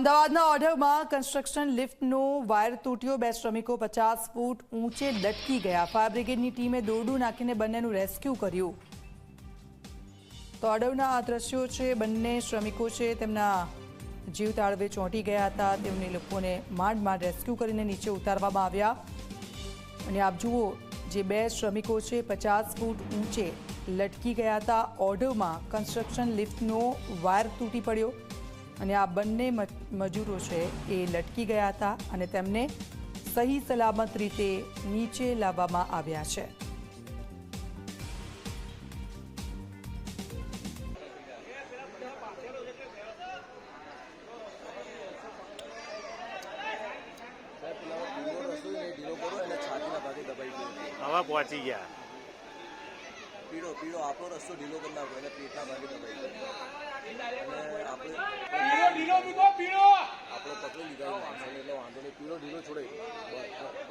અમદાવાદના ઓઢવમાં construction લિફ્ટનો wire તૂટ્યો. બે શ્રમિકો પચાસ ફૂટ ઊંચે લટકી ગયા. ફાયર બ્રિગેડની ટીમે દોરડું નાખીને બંનેનું રેસ્ક્યુ કર્યું. તો ઓઢવના આ દ્રશ્યો છે, બંને શ્રમિકો છે તેમના જીવ તાળવે ચોંટી ગયા હતા. તેમને લોકોને માંડ માંડ રેસ્ક્યુ કરીને નીચે ઉતારવામાં આવ્યા. અને આપ જુઓ, જે બે શ્રમિકો છે, પચાસ ફૂટ ઊંચે લટકી ગયા હતા. ઓઢવમાં કન્સ્ટ્રક્શન લિફ્ટનો વાયર તૂટી પડ્યો. અને આ બંને મજૂરો છે એ લટકી ગયા હતા અને તેમને સહી સલામત રીતે નીચે લાવવામાં આવ્યા છે. ઢીલો કરો અને છાતીના ભાગે દબાઈ ગયો હવે પહોંચી ગયા. પીળો પીળો આપણો રસ્તો ઢીલો કરી નાખો એટલે પેટના ભાગે દબાઈ ગયો. આપણે આપણે પકડી